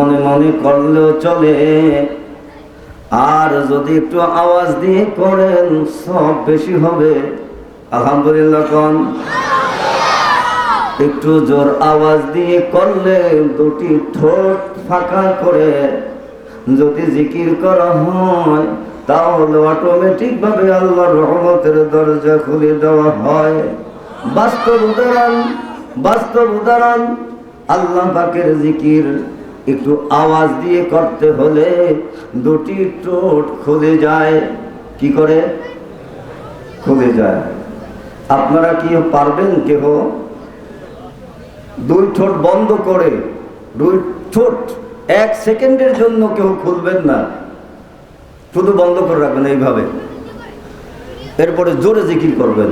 মনে মনে করলেও চলে। আর যদি একটু আওয়াজ দিয়ে করেন, সব বেশি হবে। আলহামদুলিল্লাহ কন। একটু জোর আওয়াজ দিয়ে করলে দুটি ঠোঁট ফাঁকা করে। যদি জিকির করা হয়, তাহলে অটোমেটিক ভাবে আল্লাহর রহমতের দরজা খুলে দেওয়া হয়। বাস্তব উদাহরণ বাস্তব উদাহরণ, আল্লাহ পাকের জিকির। একটু আওয়াজ দিয়ে করতে হলে দুটি ঠোঁট খুলে যায়। কি করে? খুলে যায়। আপনারা কি পারবেন কেহ? দুই ঠোঁট বন্ধ করে, দুই ঠোঁট এক সেকেন্ডের জন্য কেউ খুলবেন না? শুধু বন্ধ করে রাখবেন এইভাবে। এরপরে জোরে জিকির করবেন।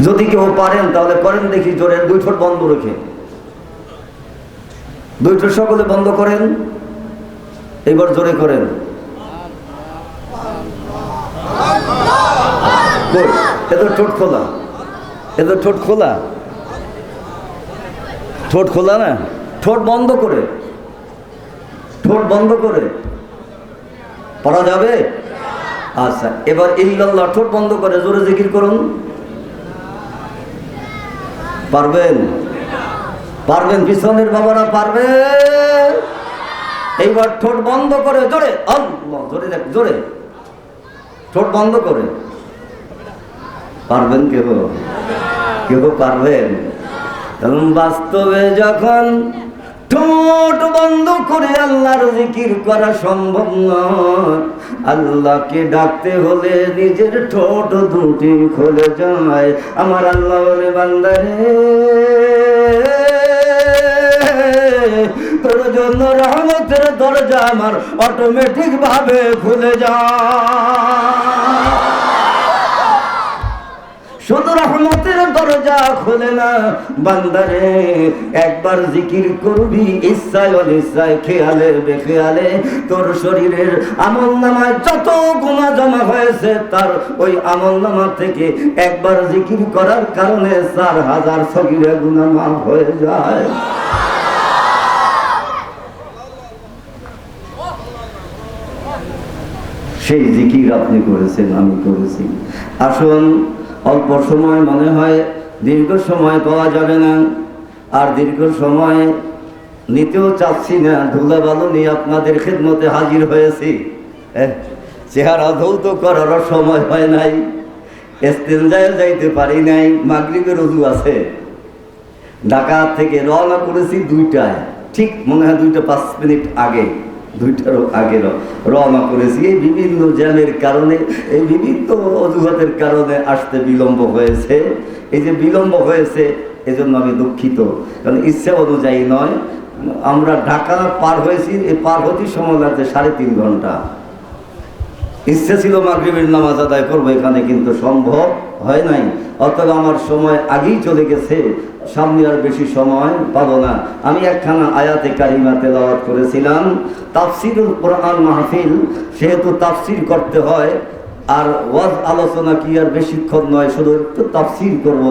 যদি কেউ পারেন, তাহলে করেন দেখি জোরে দুই ঠোঁট বন্ধ রেখে। দুই ঠোঁট সকলে বন্ধ করেন, এবার জোরে করেন। কই? এ তো ঠোঁট খোলা। এ তো ঠোঁট খোলা। ঠোঁট খোলা না? ঠোঁট বন্ধ করে। ঠোঁট বন্ধ করে। পড়া যাবে? আচ্ছা এবার ইল্লাল্লাহ ঠোঁট বন্ধ করে জোরে জিকির করুন। পারবেন? পারবেন পিছনের বাবারা, পারবেন? এইবার ঠোঁট বন্ধ করে, জোরে জোরে দেখ, জোরে। ঠোঁট বন্ধ করে। পারবেন কেউ কেউ পারবেন? বাস্তবে যখন ঠোঁট বন্ধ করে আল্লাহর জিকির করা সম্ভব নয়। আল্লাহকে ডাকতে হলে নিজের ঠোঁট দুটি খুলে যায়। আমার আল্লাহ বলে বান্দারে তোর জন্য রহমতের দরজা আমার অটোমেটিক ভাবে খুলে যায়। শুধু রহমতের দরজা খোলে না। বান্দারে, একবার জিকির করবি, ইচ্ছায় অনিচ্ছায় খেয়ালে বেখেয়ালে তোর শরীরের আমল নামায় যত গুণা জমা হয়েছে তার ওই আমল নামা থেকে একবার জিকির করার কারণে চার হাজার সগিরে গুণা মাফ হয়ে যায়। সেই জিকির আপনি করেছেন, আমি করেছি। আসুন, অল্প সময় মনে হয় দীর্ঘ সময় পাওয়া যাবে না। আর দীর্ঘ সময় নিতেও চাচ্ছি না। ধুলা বালু নিয়ে আপনাদের খেদমতে হাজির হয়েছি। চেহারা ধৌত করারও সময় হয় নাই। এস্তেঞ্জায় যাইতে পারি নাই। মাগরিবের রজু আছে। ঢাকা থেকে রওনা করেছি দুইটায়। ঠিক মনে হয় দুইটা পাঁচ মিনিট আগে। দুইটারও আগে রওনা করেছি। এই বিভিন্ন জ্যামের কারণে, এই বিভিন্ন অজুহাতের কারণে আসতে বিলম্ব হয়েছে। এই যে বিলম্ব হয়েছে, এজন্য আমি দুঃখিত। কারণ ইচ্ছা অনুযায়ী নয়। আমরা ঢাকা পার হয়েছি, এই পার হতে সময় লাগছে সাড়ে তিন ঘণ্টা। ইচ্ছে ছিল মাগরিবের নামাজ আদায় করব, এখানে কিন্তু সম্ভব হয় নাই। অতএব আমার সময় আগেই চলে গেছে। সামনে আর বেশি সময় পাবো না। আমি একখানা আয়াতে কারিমা তেলাওয়াত করেছিলাম। তাফসিরুল কোরআন মাহফিল সেহেতু তাফসির করতে হয়, আর ওয়াজ আলোচনা কি আর বেশিক্ষণ নয়, শুধু একটু তাফসির করব।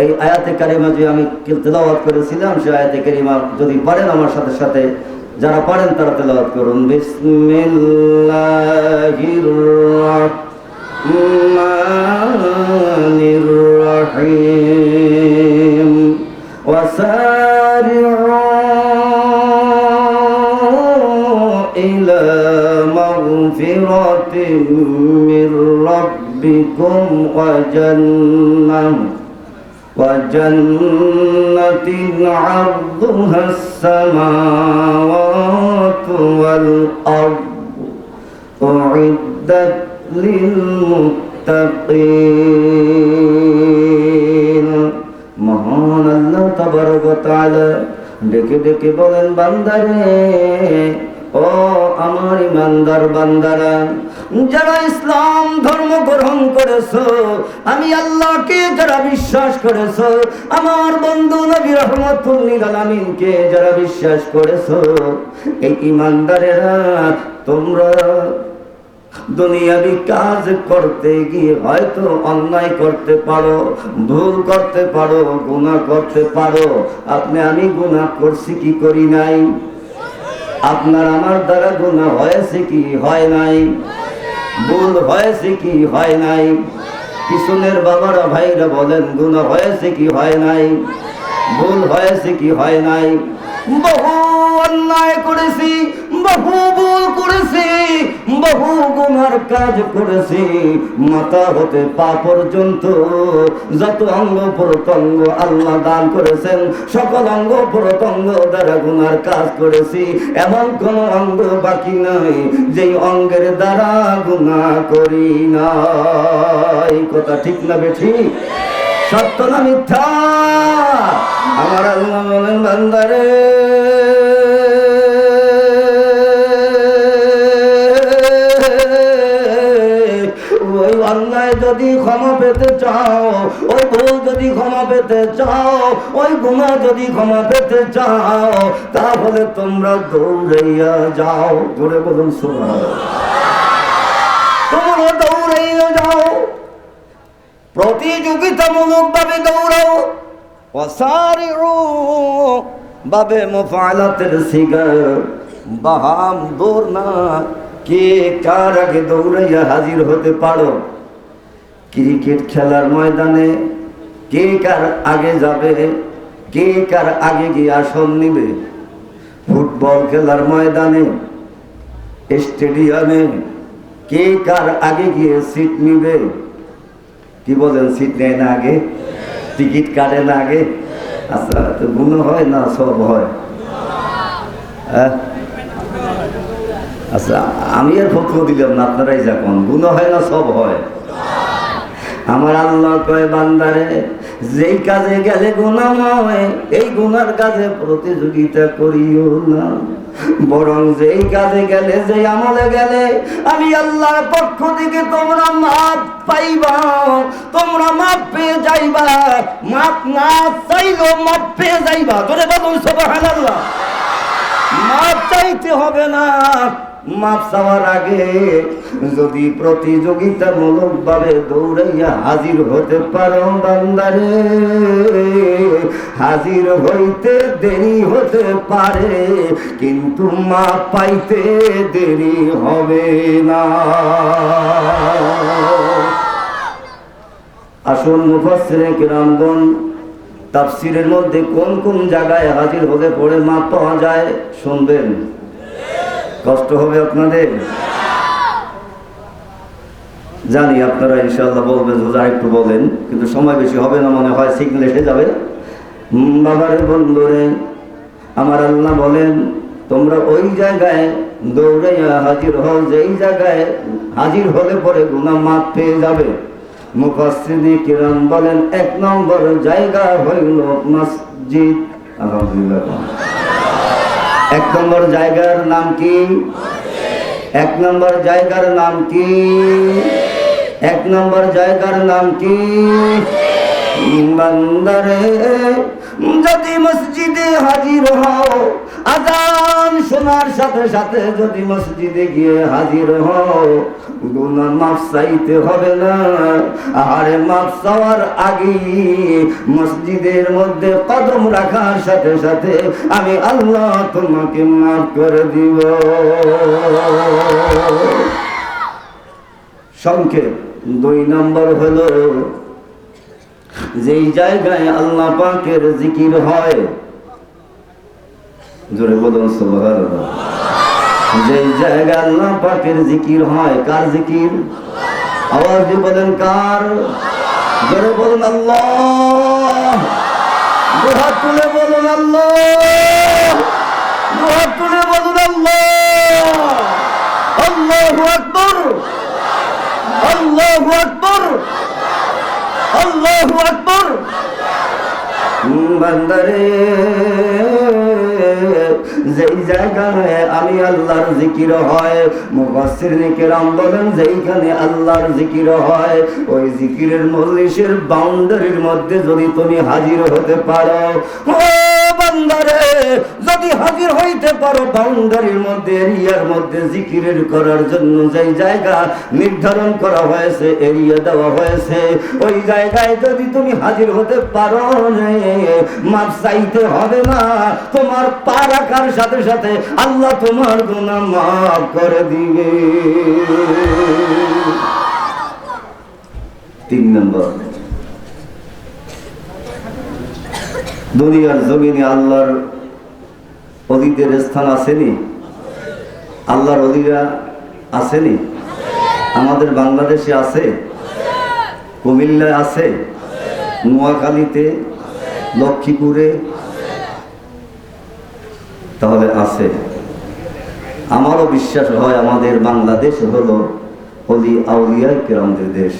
এই আয়াতে কারিমা যে আমি তেলাওয়াত করেছিলাম, সে আয়াতে কারিমা যদি পারেন আমার সাথে সাথে, যারা পারেন তারা তেলাওয়াত করুন। বিসমিল্লাহির রহমানির রহিম। وسارعوا إلى مغفرة من ربكم وجنة وجنة عرضها السماوات والأرض أعدت للمتقين. মহান আল্লাহ তাবারক তাআলা ডেকে ডেকে বলেন, বান্দারে, ও আমার ইমানদার বান্দারা, যারা ইসলাম ধর্ম গ্রহণ করেছ, আমি আল্লাহকে যারা বিশ্বাস করেছ, আমার বন্ধু নবী রহমতুল্লিল আলামিনকে যারা বিশ্বাস করেছ, এই ইমানদারেরা তোমরা দুনিয়াবি কাজ করতে গিয়ে হয়তো অন্যায় করতে পারো, ভুল করতে পারো, গুনাহ করতে পারো। আপনি, আমি গুনাহ করছি কি করি নাই? আপনার আমার দ্বারা গুনাহ হয়েছে কি হয় নাই? ভুল হয়েছে কি হয় নাই? পিছনের বাবারা, ভাইরা বলেন, গুনাহ হয়েছে কি হয় নাই? ভুল হয়েছে কি হয় নাই? বহু অন্যায় করেছি, বহু করেছি, বহু গুনার কাজ করেছি। মাথা হতে পা পর্যন্ত যত অঙ্গ প্রত্যঙ্গ আল্লাহ দান করেছেন, সকল অঙ্গ প্রত্যঙ্গ দ্বারা গুনার কাজ করেছি। এমন কোন অঙ্গ বাকি নাই, যেই অঙ্গের দ্বারা গুনাহ করি না এই কথা ঠিক না বেঠি? সত্য না মিথ্যা? আমার আল্লাহ বলেন, বান্দারে। যদি ক্ষমা পেতে চাও, ওই ভুল যদি ক্ষমা পেতে চাও, ওই গুণা যদি ক্ষমা পেতে চাও, তাহলে তোমরা দৌড়াইয়া যাও। ধরে বলুন শোনা তোমরা দৌড়াইয়া যাও। প্রতিযোগিতামূলক ভাবে দৌড়াও। অসারিরু বাবে মুফালাতের সিগার। বাহাম দৌড় না, কে কার আগে দৌড়াইয়া হাজির হতে পারো? ক্রিকেট খেলার ময়দানে কে কার আগে যাবে, কে কার আগে গিয়ে আসন নিবে? ফুটবল খেলার ময়দানে, স্টেডিয়ামে কে কার আগে গিয়ে সিট নিবে? কি বলেন, সিট নেয় না আগে? টিকিট কাটে না আগে? আচ্ছা তো গুণ হয় না সব হয়? হ্যাঁ? আচ্ছা আমি আর ফটো দিলাম না, আপনারাই যখন গুণ হয় না, সব হয়? আমার আল্লাহ কয়, বান্দারে, যেই কাজে গেলে গুণাময় এই গুনার কাজে প্রতিযোগিতা করিও না। বরং যেই কাজে গেলে যে আমলে গেলে, আমি আল্লাহর পক্ষ থেকে তোমরা মাপ পাইবা, তোমরা মাপ পেয়ে যাইবা। মাপ না চাইলেও মাপ পেয়ে যাইবা। তোরে বলুন, সুবহানাল্লাহ। মাপ চাইতে হবে না। মাপ চাওয়ার আগে যদি প্রতিযোগিতামূলক ভাবে দৌড়াইয়া হাজির হতে পারো বান্দারে, হাজির হইতে দেরি হতে পারে, কিন্তু মা পাইতে দেরি হবে না। আসল মুফাসসিরে কিরামগণ, তাফসিরের মধ্যে কোন কোন জায়গায় হাজির হলে পড়ে মাপ পাওয়া যায়, শুনবেন। কষ্ট হবে আপনাদের? জানি আপনারা ইনশাআল্লাহ বলবেন হুজুর একটু বলেন, কিন্তু সময় বেশি হবে না, মনে হয় সিগন্যাল এসে যাবে। বাবারে, বন্ধুরে, আমার আল্লাহ বলেন, তোমরা ওই জায়গায় দৌড়াইয়া হাজির হও, যেই জায়গায় হাজির হলে পরে গুনাহ মাপ পেয়ে যাবে। মুফাসসিরি কিরণ বলেন, এক নম্বর জায়গা হইল মসজিদ। আলহামদুলিল্লাহ। এক নম্বর জায়গার নাম কি? এক নম্বর জায়গার নাম কি? এক নম্বর জায়গার নাম কি? বান্দারে যদি মসজিদে হাজির হও আজান শোনার সাথে সাথে যদি মসজিদে গিয়ে হাজির হও গুনা মাফ চাইতে হবে না। আরে মাফ চাওয়ার আগে মসজিদের মধ্যে কদম রাখার সাথে সাথে আমি আল্লাহ তোমাকে মাফ করে দিব। সংক্ষেপ, দুই নম্বর হলো, যেই জায়গায় আল্লাহ পাকের জিকির হয় জোরে সুবহানাল্লাহ। যেই জায়গায় আল্লাহ পাকের জিকির হয়, কার জিকির? আওয়াজ দিয়ে বলেন, কার? জোরে বলুন, আল্লাহ। তুলে বলুন, আল্লাহ। দুহাত যেই জায়গায় আমি আল্লাহর জিকির হয় মুবাসির কেরাম বলেন, যেইখানে আল্লাহর জিকির হয়, ওই জিকিরের মজলিসের বাউন্ডারির মধ্যে যদি তুমি হাজির হতে পারো। বান্দারে যদি হাজির হইতে পারো, বাউন্ডারির মধ্যে, এরিয়ার মধ্যে জিকিরের করার জন্য যেই জায়গা নির্ধারণ করা হয়েছে, এরিয়া দেওয়া হয়েছে, ওই জায়গায় যদি তুমি হাজির হতে পারো মাপ চাইতে হবে না। তোমার পা রাখার সাথে সাথে আল্লাহ তোমার গুণা মাফ করে দিবে। তিন নম্বর। দুনিয়ার জমিনে আল্লাহর অলিদের স্থান আসেনি? আল্লাহর অলিরা আসেনি? আমাদের বাংলাদেশে আছে? কুমিল্লায় আছে? নোয়াখালীতে? লক্ষ্মীপুরে? তাহলে আছে। আমারও বিশ্বাস হয় আমাদের বাংলাদেশ হলো অলি আউলিয়া কেরামদের দেশ।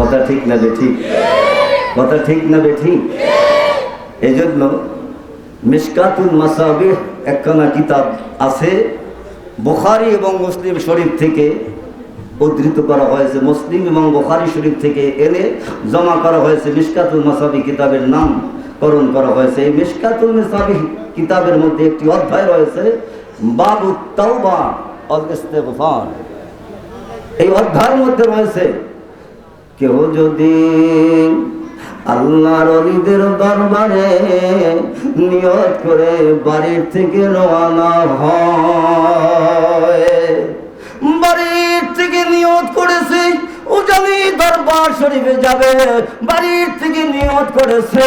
কথা ঠিক না বে ঠিক? কথা ঠিক না বে ঠিক? এই জন্য মিসকাতুল মাসাবিহ একখানা কিতাব আছে, বুখারি এবং মুসলিম শরীফ থেকে উদ্ধৃত করা হয়েছে। মুসলিম এবং বুখারি শরীফ থেকে এনে জমা করা হয়েছে। মিসকাতুল মাসাবি কিতাবের নাম করণ করা হয়েছে। এই মিসকাতুল মাসাবি কিতাবের মধ্যে একটি অধ্যায় রয়েছে, বাবু তাওবা অল ইস্তেগফার। এই অধ্যায়ের মধ্যে রয়েছে কেউ যদি আল্লাহর অলিদের দরবারে নিয়ত করে বাড়ির থেকে রওনা হয়। বাড়ির থেকে নিয়ত করেছে, উজানি দরবার শরীফে যাবে। বাড়ির থেকে নিয়ত করেছে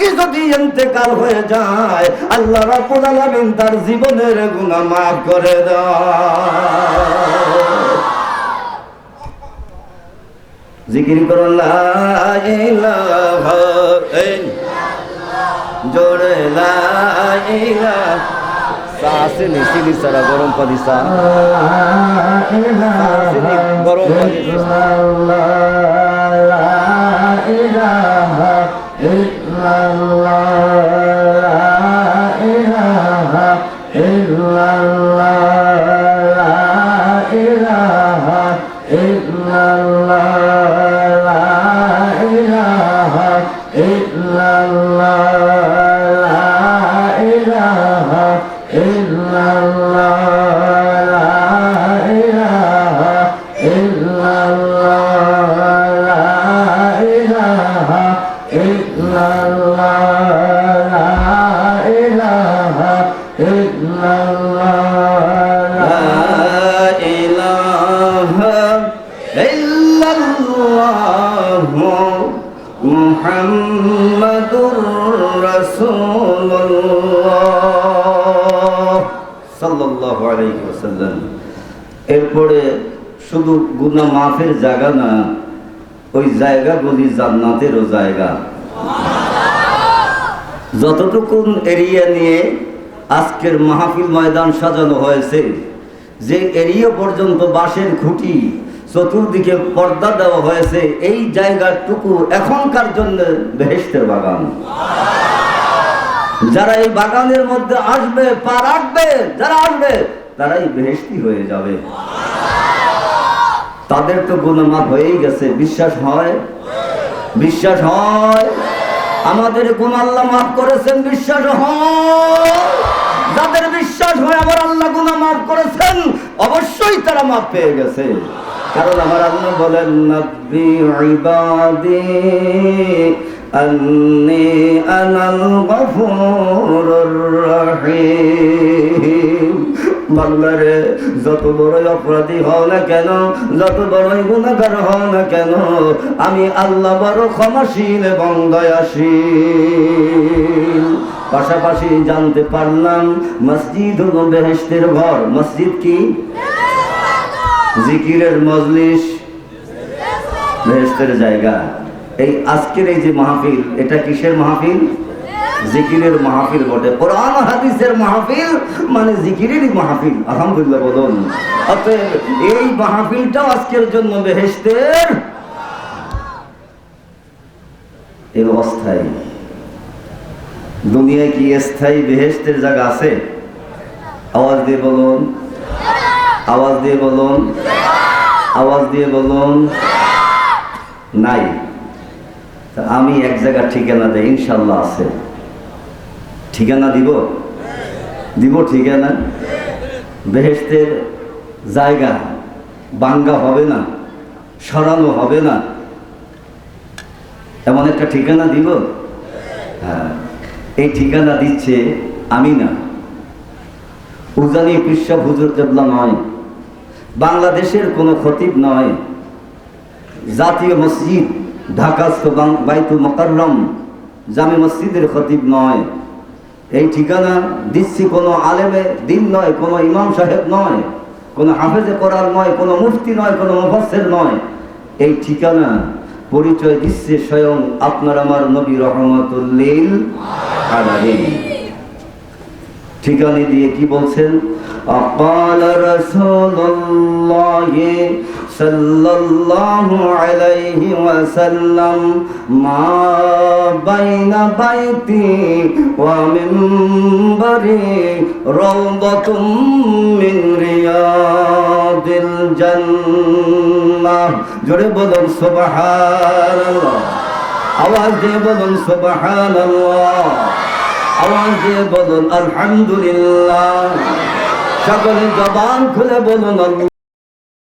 রে যদি ইন্তেকাল হয়ে যায় আল্লাহ রাব্বুল আলামিন তার জীবনের গুনাহ মাফ করে দেয় জিকির ইল্লাল্লাহ। জোরে সাসে সারা গরম পানি সা গরম পানি লা এরপরে শুধু গুনাহ মাফের জায়গা না, ওই জায়গাগুলি জান্নাতেরও জায়গা। যতটুকুন এরিয়া নিয়ে আজকের মাহফিল ময়দান সাজানো হয়েছে, যে এরিয়া পর্যন্ত বাঁশের খুঁটি, চতুর্দিকে পর্দা দেওয়া হয়েছে, এই জায়গাটুকু এখনকার জন্য বেহেস্তের বাগান। যারা এই বাগানের মধ্যে আসবে পা রাখবে যারা আসবে, তারাই বেহেস্তি হয়ে যাবে। তাদের তো গুণমাপ হয়েই গেছে, বিশ্বাস হয়? বিশ্বাস হয়? আমাদের গুণ আল্লাহ মাফ করেছেন, বিশ্বাস হয়? যাদের বিশ্বাস হয়, আমার আল্লাহ গুণা মাফ করেছেন, অবশ্যই তারা মাফ পেয়ে গেছে। কারণ আমার আল্লাহ বলেন ইবাদি আন্নি আনাল গফুরুর বাংলারে যত বড়ই অপরাধী হও না কেন, যত বড়ই গুণাগার হও না কেন, আমি আল্লাহ বড় ক্ষমাশীল এবং দয়াশীল। পাশাপাশি জানতে পারলাম মসজিদ হলো বেহেস্তের ঘর, মসজিদ কি? জিকিরের মজলিস। বেহেস্তের জায়গা। এই আজকের এই যে মাহফিল, এটা কিসের মাহফিল? জিকিরের মাহফিল বটে। কোরআন হাদিসের মাহফিল মানে জিকিরেরই মাহফিল, আলহামদুলিল্লাহ বলুন। অতএব এই মাহফিলটাও আজকের জন্য বেহেশতের এর অস্থায়ী। দুনিয়ায় কি স্থায়ী বেহেশতের জায়গা আছে? আওয়াজ দিয়ে বলুন। আওয়াজ দিয়ে বলুন। আওয়াজ দিয়ে বলুন। নাই। তা আমি এক জায়গার ঠিকানা দেই ইনশাল্লাহ আছে। ঠিকানা দিব? দিব ঠিকানা? বেহেস্তের জায়গা, বাঙ্গা হবে না, সরানো হবে না। এমন একটা ঠিকানা দিব? হ্যাঁ এই ঠিকানা দিচ্ছে আমি না উজানি পিসা হুজুর জবলা নয়, বাংলাদেশের কোনো খতিব নয়। জাতীয় মসজিদ ঢাকাস্থ বাইতুল মোকাররম, জামে মসজিদের খতিব নয়। এই ঠিকানা দিচ্ছি কোনো আলেমে দিন নয়, কোনো ইমাম সাহেব নয়, কোনো হাফেজে করার নয়, কোনো মুফতি নয়, কোনো মুফাসসির নয়। এই ঠিকানা পরিচয় দিচ্ছে স্বয়ং আপনার আমার নবী রহমতুল্লিল ঠিকানি দিয়ে কি বলছেন? أقال رسول الله صلى الله عليه وسلم ما بين بيتي ومنبري روضة من رياض الجنة জোরে বলুন সুবহানাল্লাহ আওয়াজ দিয়ে বলুন সুবহানাল্লাহ আওয়াজ দিয়ে বলুন আলহামদুলিল্লাহ সকলে জবান খুলে বলুন